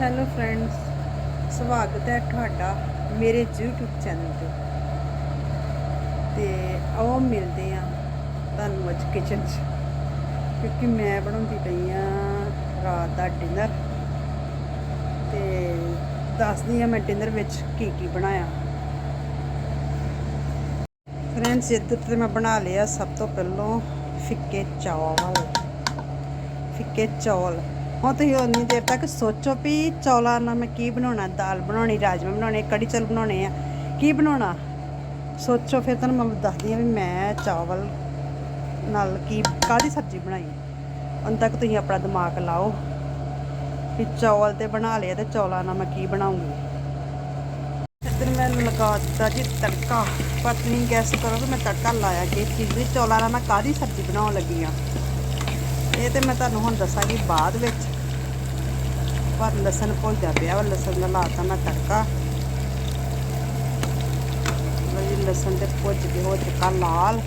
Hello friends ਸਵਾਗਤ ਹੈ ਤੁਹਾਡਾ ਮੇਰੇ YouTube ਚੈਨਲ ਤੇ। ਤੇ ਆਓ ਮਿਲਦੇ ਆ ਤੁਹਾਨੂੰ ਅੱਜ ਕਿਚਨ 'ਚ, ਕਿਉਂਕਿ ਮੈਂ ਬਣਾਉਂਦੀ ਪਈ ਆ ਰਾਤ ਦਾ ਡਿਨਰ ਤੇ ਦੱਸਦੀ ਆ ਮੈਂ ਡਿਨਰ ਵਿੱਚ ਕੀ ਕੀ ਬਣਾਇਆ। ਫਰੈਂਡਸ ਇੱਧਰ ਤੇ ਮੈਂ ਬਣਾ ਲਿਆ ਸਭ ਤੋਂ ਪਹਿਲਾਂ ਫਿੱਕੇ ਚੌਲ। ਫਿੱਕੇ ਚੌਲ। ਹੁਣ ਤੁਸੀਂ ਉਨੀ ਦੇਰ ਤੱਕ ਸੋਚੋ ਵੀ ਚੌਲਾਂ ਨਾਲ ਮੈਂ ਕੀ ਬਣਾਉਣਾ, ਦਾਲ ਬਣਾਉਣੀ ਰਾਜਮਾ ਬਣਾਉਣੇ, ਕੜੀ ਚਲ ਬਣਾਉਣੇ ਆ। ਕੀ ਬਣਾਉਣਾ? ਸੋਚੋ ਫਿਰ ਤੁਹਾਨੂੰ ਮੈਂ ਦੱਸਦੀ ਆ ਵੀ ਮੈਂ ਚਾਵਲ ਨਾਲ ਕੀ, ਕਾਹਦੀ ਸਬਜ਼ੀ ਬਣਾਈ ਉਨ ਤੱਕ ਤੁਸੀਂ ਆਪਣਾ ਦਿਮਾਗ ਲਾਓ ਵੀ ਚੌਲ ਤੇ ਬਣਾ ਲਿਆ ਤੇ ਚੌਲਾਂ ਨਾਲ ਮੈਂ ਕੀ ਬਣਾਉਂਗੀ। ਇੱਧਰ ਮੈਂ ਲਗਾ ਦਿੱਤਾ ਜੀ ਤੜਕਾ। ਪਤਨੀ ਗੈਸ ਕਰੋ ਕਿ ਮੈਂ ਤੜਕਾ ਲਾਇਆ ਕਿ ਚੀਜ਼ ਦੀ। ਚੌਲਾਂ ਨਾਲ ਮੈਂ ਕਾਹਦੀ ਸਬਜ਼ੀ ਬਣਾਉਣ ਲੱਗੀ ਆ? ਇਹ ਤੇ ਮੈਂ ਤੁਹਾਨੂੰ ਹੁਣ ਦੱਸਾਂਗੀ ਬਾਅਦ ਵਿੱਚ। ਪਰ ਲਸਣ ਭੁੱਜਦਾ ਪਿਆ ਵਾ, ਲਸਣ ਦਾ ਲਾਤਾ ਮੈਂ ਤੜਕਾ। ਲਓ ਲਸਣ ਤੇ ਭੁੱਜ ਕੇ ਹੋ ਚੁੱਕਾ ਲਾਲ।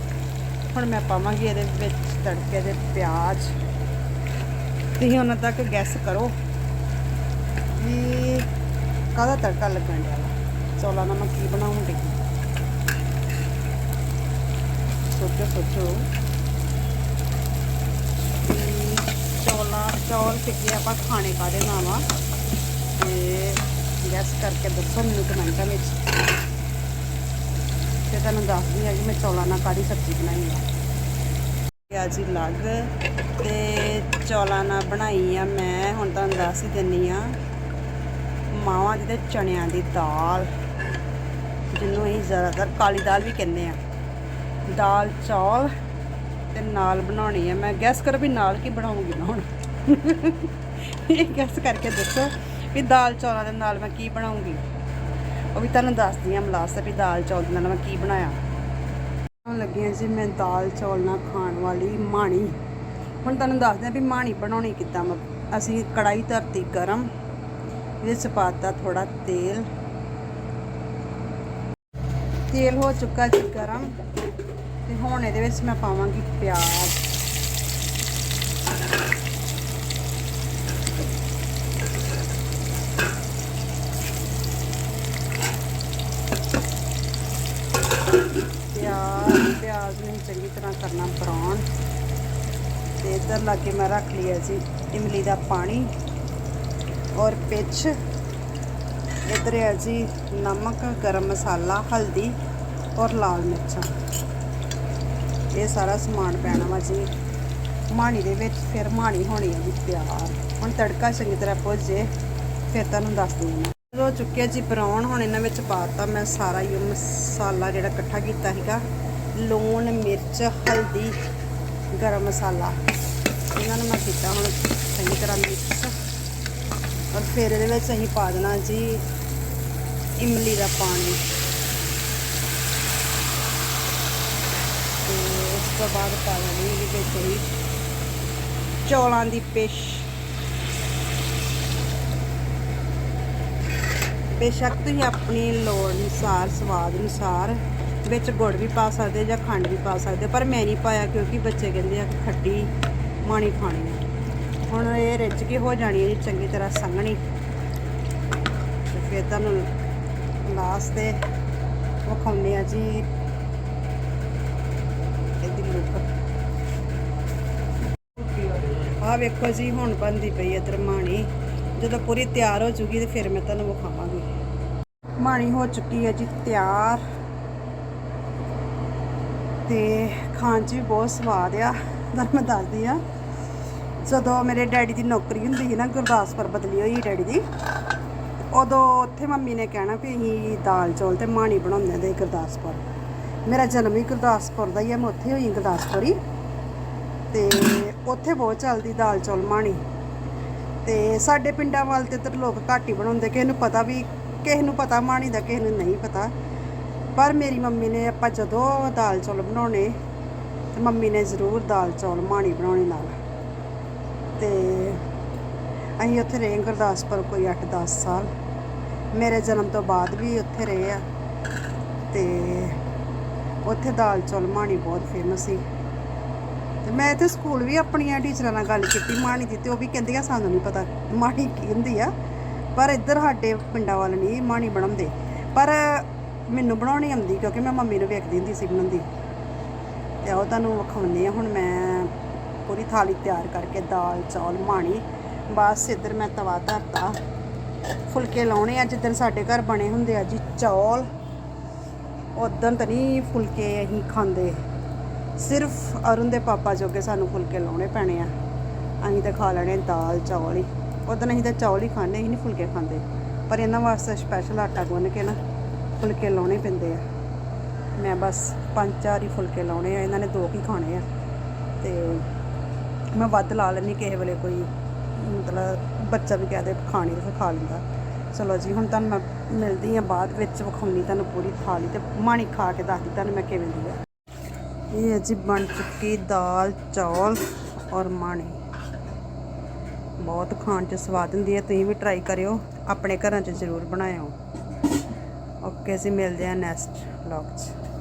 ਹੁਣ ਮੈਂ ਪਾਵਾਂਗੀ ਇਹਦੇ ਵਿੱਚ ਤੜਕੇ ਦੇ ਪਿਆਜ਼। ਤੁਸੀਂ ਉਹਨਾਂ ਤੱਕ ਗੈਸ ਕਰੋ ਵੀ ਕਾਹਦਾ ਤੜਕਾ ਲੱਗਣ ਡਿਆ ਵਾ। ਚੌਲਾਂ ਨਾਲ ਮੈਂ ਕੀ ਬਣਾਉਂਗੀ ਸੋਚੋ ਸੋਚੋ ਵੀ ਚੌਲ ਸਿੱਕੇ ਆਪਾਂ ਖਾਣੇ ਕਾਦੇ ਨਾਲ ਤੇ ਗੈਸ ਕਰਕੇ ਦੱਸੋ ਮੈਨੂੰ ਕਮੈਂਟਾਂ ਵਿੱਚ। ਤੇ ਤੁਹਾਨੂੰ ਦੱਸਦੀ ਹਾਂ ਕਿ ਮੈਂ ਚੌਲਾਂ ਨਾਲ ਕਾਦੀ ਸਬਜ਼ੀ ਬਣਾਈ ਆ। ਪਿਆਜ਼ੀ ਲੱਗ ਤੇ ਚੌਲਾਂ ਨਾਲ ਬਣਾਈ ਆ ਮੈਂ, ਹੁਣ ਤੁਹਾਨੂੰ ਦੱਸ ਹੀ ਦਿੰਨੀ ਆ। ਮਾਵਾਂ ਦੀ ਤੇ ਚਣਿਆਂ ਦੀ ਦਾਲ, ਜਿਹਨੂੰ ਅਸੀਂ ਜ਼ਿਆਦਾਤਰ ਕਾਲੀ ਦਾਲ ਵੀ ਕਹਿੰਦੇ ਆ। ਦਾਲ, ਚੌਲ ਤੇ ਨਾਲ ਬਣਾਉਣੀ ਹੈ ਮੈਂ ਗੈਸ ਕਰੋ ਵੀ ਨਾਲ ਕੀ ਬਣਾਉਂਗੀ ਨਾ ਹੁਣ। ਇਹ ਗੈਸ ਕਰਕੇ ਦੱਸੋ ਵੀ ਦਾਲ ਚੌਲਾਂ ਦੇ ਨਾਲ ਮੈਂ ਕੀ ਬਣਾਉਂਗੀ? ਉਹ ਵੀ ਤੁਹਾਨੂੰ ਦੱਸਦੀ ਹਾਂ ਮਲਾਸ ਵੀ ਦਾਲ ਚੌਲ ਦੇ ਨਾਲ ਮੈਂ ਕੀ ਬਣਾਇਆ। ਹੁਣ ਲੱਗੀਆਂ ਜੀ ਮੈਂ ਦਾਲ ਚੌਲ ਨਾਲ ਖਾਣ ਵਾਲੀ ਮਾਣੀ। ਹੁਣ ਤੁਹਾਨੂੰ ਦੱਸਦੇ ਹਾਂ ਵੀ ਮਾਣੀ ਬਣਾਉਣੀ ਕਿੱਦਾਂ ਮੈਂ ਅਸੀਂ ਕੜਾਈ ਧਰਤੀ ਗਰਮ, ਇਹਦੇ ਚ ਪਾਤਾ ਥੋੜਾ ਤੇਲ। ਤੇਲ ਹੋ ਚੁੱਕਾ ਜੀ ਗਰਮ, ਤੇ ਹੁਣ ਇਹਦੇ ਵਿੱਚ ਮੈਂ ਪਾਵਾਂਗੀ ਪਿਆਜ਼। ਪਿਆਜ਼ ਨੂੰ ਚੰਗੀ ਤਰ੍ਹਾਂ ਕਰਨਾ ਬਰਾਉਨ ਤੇ ਇਧਰ ਲਾਗੇ ਮੈਂ ਰੱਖ ਲਿਆ ਜੀ ਇਮਲੀ ਦਾ ਪਾਣੀ। ਔਰ ਪਿੱਛ ਇਧਰ ਹੈ ਜੀ ਨਮਕ, ਗਰਮ ਮਸਾਲਾ, ਹਲਦੀ ਔਰ ਲਾਲ ਮਿਰਚਾਂ। ਇਹ ਸਾਰਾ ਸਮਾਨ ਪੈਣਾ ਵਾ ਜੀ। ਮਾਣੀ ਦੇ ਵਿੱਚ ਫਿਰ ਮਾਣੀ ਹੋਣੀ ਹੈ ਜੀ ਪਿਆਰ ਹੁਣ ਤੜਕਾ ਚੰਗੀ ਤਰ੍ਹਾਂ ਭੁੱਜ ਜੇ, ਫਿਰ ਤੁਹਾਨੂੰ ਦੱਸਦੀ ਹਾਂ। ਹੋ ਚੁੱਕਿਆ ਜੀ ਬਰਾਉਨ ਹੁਣ ਇਹਨਾਂ ਵਿੱਚ ਪਾਤਾ ਮੈਂ ਸਾਰਾ ਹੀ ਉਹ ਮਸਾਲਾ ਜਿਹੜਾ ਇਕੱਠਾ ਕੀਤਾ ਸੀਗਾ। ਲੂਣ, ਮਿਰਚ, ਹਲਦੀ, ਗਰਮ ਮਸਾਲਾ। ਇਹਨਾਂ ਨੂੰ ਮੈਂ ਕੀਤਾ ਹੁਣ ਚੰਗੀ ਤਰ੍ਹਾਂ ਮਿਕਸ। ਔਰ ਫਿਰ ਇਹਦੇ ਵਿੱਚ ਅਸੀਂ ਪਾ ਦੇਣਾ ਜੀ ਇਮਲੀ ਦਾ ਪਾਣੀ। ਤੇ ਉਸ ਤੋਂ ਬਾਅਦ ਪਾ ਦੇਣੀ ਇਹਦੇ ਵਿੱਚ ਹੀ ਚੌਲਾਂ ਦੀ ਪੇਸ਼। ਬੇਸ਼ੱਕ ਤੁਸੀਂ ਆਪਣੀ ਲੋੜ ਅਨੁਸਾਰ, ਸਵਾਦ ਅਨੁਸਾਰ ਵਿੱਚ ਗੁੜ ਵੀ ਪਾ ਸਕਦੇ ਜਾਂ ਖੰਡ ਵੀ ਪਾ ਸਕਦੇ ਪਰ ਮੈਂ ਨਹੀਂ ਪਾਇਆ ਕਿਉਂਕਿ ਬੱਚੇ ਕਹਿੰਦੇ ਆ ਕਿ ਖੱਟੀ ਮਾਣੀ ਖਾਣੀ ਹੈ ਹੁਣ ਇਹ ਰਿੱਝ ਕੇ ਹੋ ਜਾਣੀ ਹੈ ਜੀ, ਚੰਗੀ ਤਰ੍ਹਾਂ ਸੰਘਣੀ। ਤੇ ਫਿਰ ਤੁਹਾਨੂੰ ਲਾਸਟ ਤੇ ਵਿਖਾਉਂਦੇ ਆ ਜੀ ਇਹਦੀ ਲੁੱਕ ਆਹ ਵੇਖੋ ਜੀ, ਹੁਣ ਬੰਦੀ ਪਈ ਇਧਰ ਮਾਣੀ। ਜਦੋਂ ਪੂਰੀ ਤਿਆਰ ਹੋ ਚੁੱਕੀ ਤੇ ਫਿਰ ਮੈਂ ਤੁਹਾਨੂੰ ਵਿਖਾਵਾਂਗੀ। ਮਾਣੀ ਹੋ ਚੁੱਕੀ ਹੈ ਜੀ ਤਿਆਰ। ਤੇ ਖਾਣ 'ਚ ਵੀ ਬਹੁਤ ਸਵਾਦ ਆ, ਤੁਹਾਨੂੰ ਮੈਂ ਦੱਸਦੀ ਆ। ਜਦੋਂ ਮੇਰੇ ਡੈਡੀ ਦੀ ਨੌਕਰੀ ਹੁੰਦੀ ਸੀ ਨਾ, ਗੁਰਦਾਸਪੁਰ ਬਦਲੀ ਹੋਈ ਡੈਡੀ ਦੀ, ਉਦੋਂ ਉੱਥੇ ਮੰਮੀ ਨੇ ਕਹਿਣਾ ਵੀ ਅਸੀਂ ਦਾਲ ਚੌਲ ਤੇ ਮਾਣੀ ਬਣਾਉਂਦੇ ਦੇ ਗੁਰਦਾਸਪੁਰ। ਮੇਰਾ ਜਨਮ ਹੀ ਗੁਰਦਾਸਪੁਰ ਦਾ ਹੀ ਆ, ਮੈਂ ਉੱਥੇ ਹੋਈ ਗੁਰਦਾਸਪੁਰ ਹੀ। ਤੇ ਉੱਥੇ ਬਹੁਤ ਚੱਲਦੀ ਦਾਲ ਚੌਲ ਮਾਣੀ। ਤੇ ਸਾਡੇ ਪਿੰਡਾਂ ਵੱਲ ਤੇ ਤਾਂ ਲੋਕ ਘੱਟ ਹੀ ਬਣਾਉਂਦੇ, ਕਿਸੇ ਨੂੰ ਪਤਾ ਵੀ, ਕਿਸੇ ਨੂੰ ਪਤਾ ਮਾਣੀ ਦਾ, ਕਿਸੇ ਨੂੰ ਨਹੀਂ ਪਤਾ। ਪਰ ਮੇਰੀ ਮੰਮੀ ਨੇ ਆਪਾਂ ਜਦੋਂ ਦਾਲ ਚੌਲ ਬਣਾਉਣੇ, ਤੇ ਮੰਮੀ ਨੇ ਜ਼ਰੂਰ ਦਾਲ ਚੌਲ ਮਾਣੀ ਬਣਾਉਣੇ ਨਾਲ। ਤੇ ਅਸੀਂ ਉੱਥੇ ਰਹੇ ਗੁਰਦਾਸਪੁਰ ਕੋਈ 8-10 ਸਾਲ। ਮੇਰੇ ਜਨਮ ਤੋਂ ਬਾਅਦ ਵੀ ਉੱਥੇ ਰਹੇ ਆ। ਤੇ ਉੱਥੇ ਦਾਲ ਚੌਲ ਮਾਣੀ ਬਹੁਤ ਫੇਮਸ ਸੀ। ਤੇ ਮੈਂ ਇੱਥੇ ਸਕੂਲ ਵੀ ਆਪਣੀਆਂ ਟੀਚਰਾਂ ਨਾਲ ਗੱਲ ਕੀਤੀ ਮਾਣੀ ਦੀ ਤੇ ਉਹ ਵੀ ਕਹਿੰਦੀਆਂ, ਸਾਨੂੰ ਨਹੀਂ ਪਤਾ ਮਾਣੀ ਕੀ ਹੁੰਦੀ ਆ। ਪਰ ਇੱਧਰ ਸਾਡੇ ਪਿੰਡਾਂ ਵੱਲ ਨਹੀਂ ਮਾਣੀ ਬਣਾਉਂਦੇ। ਪਰ ਮੈਨੂੰ ਬਣਾਉਣੀ ਆਉਂਦੀ ਕਿਉਂਕਿ ਮੈਂ ਮੰਮੀ ਨੂੰ ਵੇਖਦੀ ਹੁੰਦੀ ਸੀ ਬਣਾਉਂਦੀ। ਤੇ ਉਹ ਤੁਹਾਨੂੰ ਵਿਖਾਉਂਦੀ ਆ ਹੁਣ ਮੈਂ ਪੂਰੀ ਥਾਲੀ ਤਿਆਰ ਕਰਕੇ ਦਾਲ, ਚੌਲ, ਮਾਣੀ, ਬਸ ਇੱਧਰ ਮੈਂ ਤਵਾ ਧਰਤਾ। ਫੁਲਕੇ ਲਾਉਣੇ ਆ ਜਿੱਦਣ ਸਾਡੇ ਘਰ ਬਣੇ ਹੁੰਦੇ ਆ ਜੀ, ਚੌਲ। ਉਦੋਂ ਤਾਂ ਨਹੀਂ ਫੁਲਕੇ ਅਸੀਂ ਖਾਂਦੇ। ਸਿਰਫ ਅਰੁਣ ਦੇ ਪਾਪਾ ਜੋਗੇ ਸਾਨੂੰ ਫੁਲਕੇ ਲਾਉਣੇ ਪੈਣੇ ਆ। ਅਸੀਂ ਤਾਂ ਖਾ ਲੈਣੇ ਦਾਲ, ਚੌਲ ਹੀ। ਉਦੋਂ ਅਸੀਂ ਤਾਂ ਚੌਲ ਹੀ ਖਾਂਦੇ, ਅਸੀਂ ਨਹੀਂ ਫੁਲਕੇ ਖਾਂਦੇ। ਪਰ ਇਹਨਾਂ ਵਾਸਤੇ ਸਪੈਸ਼ਲ ਆਟਾ ਗੁੰਨ ਕੇ ਨਾ ਫੁਲਕੇ ਲਾਉਣੇ ਪੈਂਦੇ ਆ। ਮੈਂ ਬਸ ਪੰਜ ਚਾਰ ਹੀ ਫੁਲਕੇ ਲਾਉਣੇ ਆ, ਇਹਨਾਂ ਨੇ ਦੋ ਕੀ ਖਾਣੇ ਆ। ਤੇ ਮੈਂ ਵੱਧ ਲਾ ਲੈਣੀ ਕਿਸੇ ਵੇਲੇ ਕੋਈ, ਮਤਲਬ ਬੱਚਾ ਵੀ ਕਹਦੇ ਖਾਣੀ ਤੇ ਖਾ ਲੈਂਦਾ। ਚਲੋ ਜੀ, ਹੁਣ ਤੁਹਾਨੂੰ ਮੈਂ ਮਿਲਦੀ ਆ ਬਾਅਦ ਵਿੱਚ, ਵਿਖਾਉਣੀ ਤੁਹਾਨੂੰ ਪੂਰੀ ਥਾਲੀ ਤੇ ਮਾਣੀ ਖਾ ਕੇ ਦੱਸਦੀ ਤੁਹਾਨੂੰ ਮੈਂ ਕਿਵੇਂ ਦੀ ਆ। ਇਹ ਹੈ ਜੀ ਬਣ ਚੁੱਕੀ ਦਾਲ, ਚੌਲ ਔਰ ਮਾਣੀ। ਬਹੁਤ ਖਾਣ 'ਚ ਸਵਾਦ ਹੁੰਦੀ ਹੈ ਤੁਸੀਂ ਵੀ ਟਰਾਈ ਕਰਿਓ, ਆਪਣੇ ਘਰਾਂ 'ਚ ਜ਼ਰੂਰ ਬਣਾਇਓ। ਓਕੇ ਅਸੀਂ ਮਿਲਦੇ ਹਾਂ ਨੈਕਸਟ ਵਲੌਗ 'ਚ।